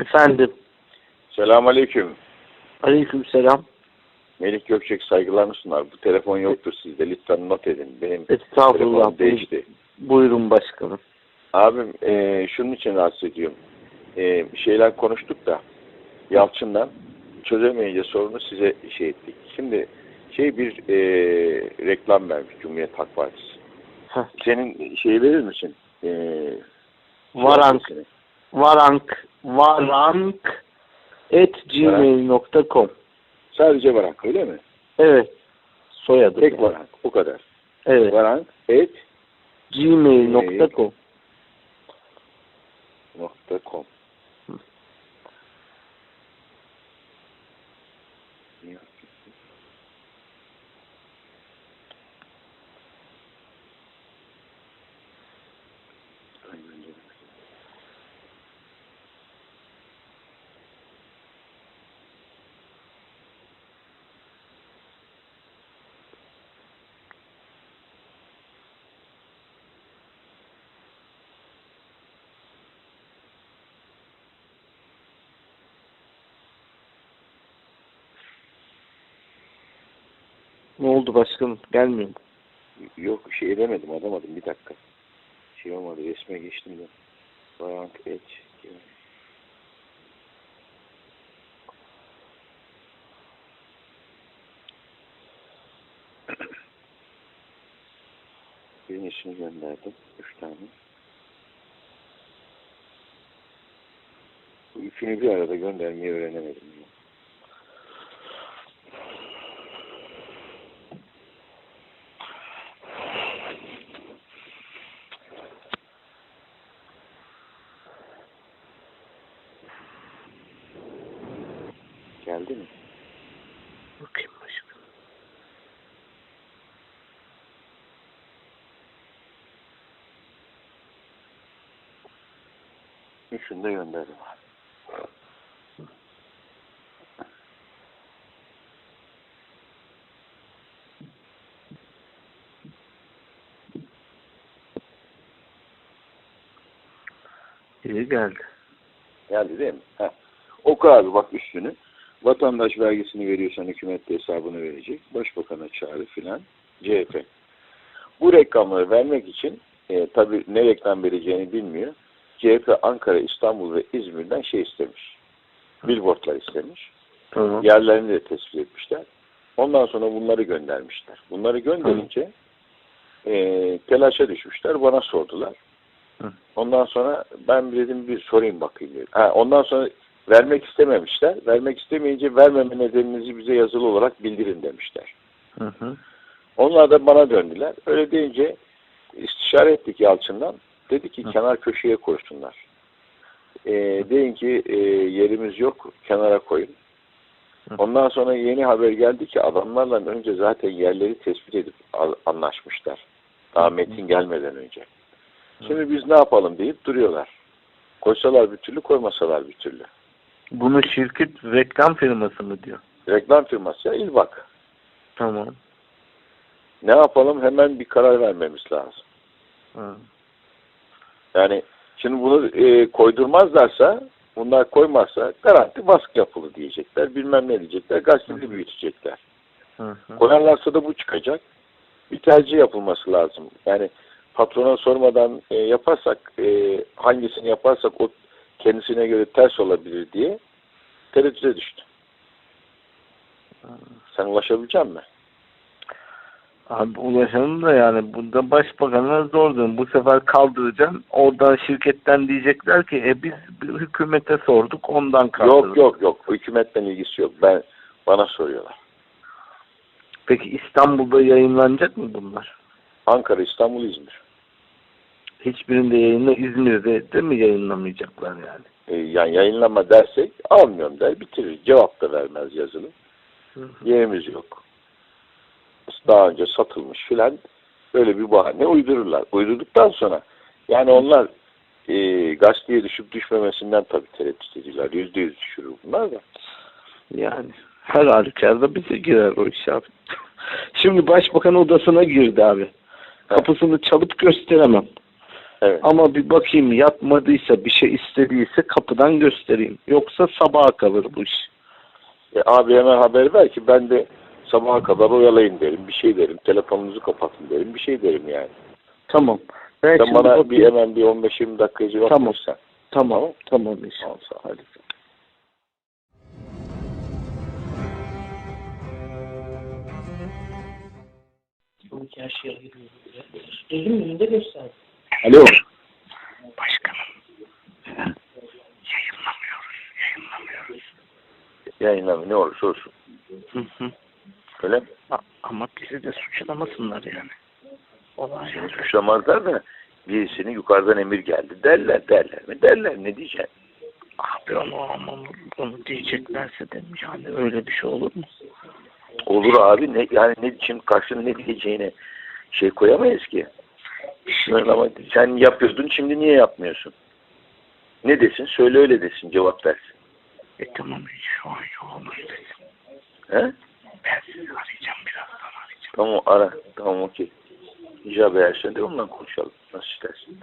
Efendim. Selamünaleyküm. Aleykümselam. Melih Gökçek saygılarını sunar. Bu telefon yoktur sizde. Lütfen not edin. Benim telefonum değişti. Buyurun başkanım. Abim e, şunun için rahatsız ediyorum. E, şeyler konuştuk da Yalçın'dan çözemeyince sorunu size şey ettik. Şimdi şey bir e, reklam vermiş Cumhuriyet Halk Partisi. Heh. Senin şeyi verir misin? E, Varank. adresini? Varank. Varank at gmail.com Sadece Varank öyle mi? Evet. Soyadı. Tek yani. Varank. O kadar. Evet. Varank et gmail.com nokta Ne oldu başkanım? Gelmiyor mu? Yok şey edemedim adamadım bir dakika. Şey olmadı resme geçtim de. Varank et. Birincisini gönderdim. Üç tane. Bu üçünü bir arada göndermeyi öğrenemedim. Geldi mi? Bakayım başkanım. Üçünü de gönderdim. İyi geldi. Geldi değil mi? Heh. Oku abi bak üstünü. Vatandaş vergisini veriyorsan hükümet de hesabını verecek. Başbakana çağrı filan. CHP. Bu reklamları vermek için e, tabii ne reklam vereceğini bilmiyor. CHP Ankara, İstanbul ve İzmir'den şey istemiş. Billboardlar istemiş. Tamam. Yerlerini de tespit etmişler. Ondan sonra bunları göndermişler. Bunları gönderince e, telaşa düşmüşler. Bana sordular. Hı. Ondan sonra ben dedim bir sorayım bakayım dedim. Ha, ondan sonra vermek istememişler. Vermek istemeyince vermeme nedeninizi bize yazılı olarak bildirin demişler. Hı hı. Onlar da bana döndüler. Öyle deyince istişare ettik Yalçın'dan. Dedi ki Hı. kenar köşeye koysunlar. E, deyin ki e, yerimiz yok kenara koyun. Hı. Ondan sonra yeni haber geldi ki adamlarla önce zaten yerleri tespit edip anlaşmışlar. Daha metin gelmeden önce. Şimdi biz ne yapalım deyip duruyorlar. Koysalar bir türlü, koymasalar bir türlü. Bunu şirket reklam firması mı diyor? Reklam firması ya İlbak. Tamam. Ne yapalım? Hemen bir karar vermemiz lazım. Hı. Yani şimdi bunu e, koydurmazlarsa, bunlar koymazsa garanti baskı yapılı diyecekler. Bilmem ne diyecekler. Gazetede büyütecekler. Hı hı. Koyarlarsa da bu çıkacak. Bir tercih yapılması lazım. Yani patrona sormadan e, yaparsak e, hangisini yaparsak o kendisine göre ters olabilir diye tereddüte düştü. Sen ulaşabilecek misin? Abi ulaşalım da yani bunda başbakana zor durum. Bu sefer kaldıracağım. Oradan şirketten diyecekler ki e biz hükümete sorduk ondan kaldırdık. Yok yok yok. Hükümetle ilgisi yok. Ben bana soruyorlar. Peki İstanbul'da yayınlanacak mı bunlar? Ankara, İstanbul, İzmir. Hiçbirinde yayınla İzmir'de de mi yayınlamayacaklar yani? E, yani yayınlama dersek almıyorum der bitirir. Cevap da vermez yazılı. Yerimiz yok. Daha önce satılmış filan böyle bir bahane uydururlar. Uydurduktan sonra yani onlar e, gazeteye düşüp düşmemesinden tabii tereddüt ediyorlar. Yüzde yüz düşürür bunlar da. Yani her halükarda bize girer o iş abi. Şimdi başbakan odasına girdi abi. Kapısını çalıp gösteremem. Evet. Ama bir bakayım yatmadıysa bir şey istediyse kapıdan göstereyim. Yoksa sabaha kalır bu iş. E, abi hemen haber ver ki ben de sabaha kadar oyalayın derim. Bir şey derim. Telefonunuzu kapatın derim. Bir şey derim yani. Tamam. Ben Sen bana bakayım. bir hemen bir 15-20 dakika cevap Tamam. verirsen. Tamam. Tamam inşallah. Tamam, ol. Hadi. Her şeye Gözüm önünde gösterdi. Alo. Başkanım. Yayınlamıyoruz. Yayınlamıyoruz. Yayınlama ne olursa olsun. Hı hı. Öyle mi? A- Ama bizi de suçlamasınlar yani. Olay Seni suçlamazlar da birisini yukarıdan emir geldi. Derler derler mi? Derler ne diyeceksin? Abi onu ama onu diyeceklerse demiş. Yani öyle bir şey olur mu? Olur abi ne yani ne şimdi karşına ne diyeceğine şey koyamayız ki. Ama sen yapıyordun şimdi niye yapmıyorsun? Ne desin? Söyle öyle desin cevap versin. E tamam şu an yoğunuz dedim. He? Ben sizi arayacağım birazdan arayacağım. Tamam ara. Tamam okey. İcabı eğer sen de ondan konuşalım. Nasıl istersin?